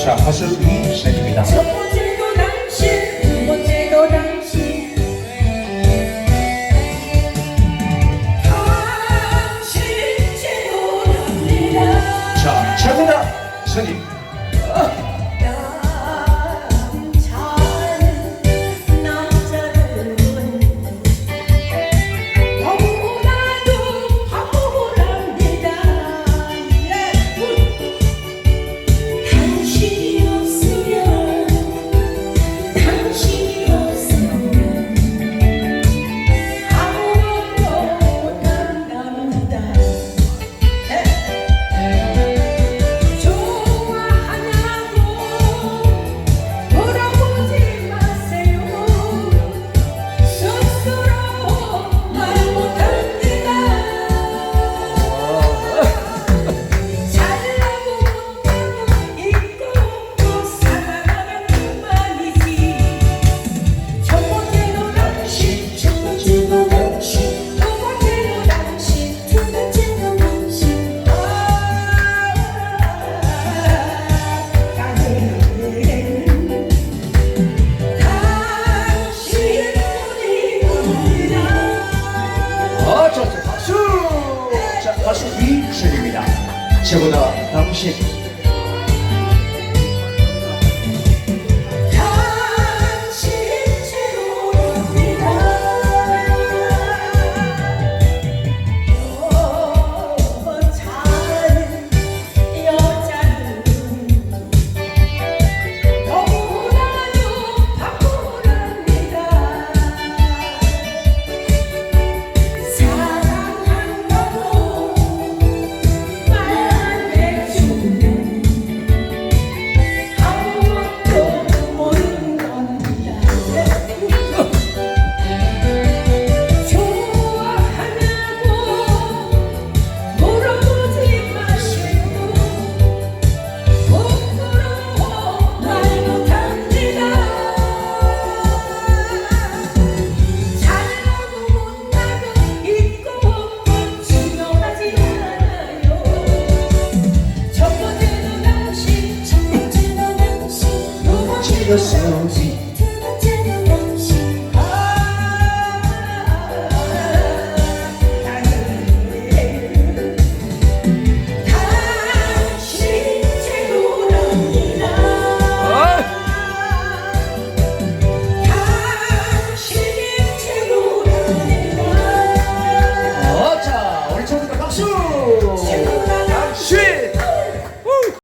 자, 화수 2세트입니다. 첫 자, 최고다, 스님. 제보다 당신 的手机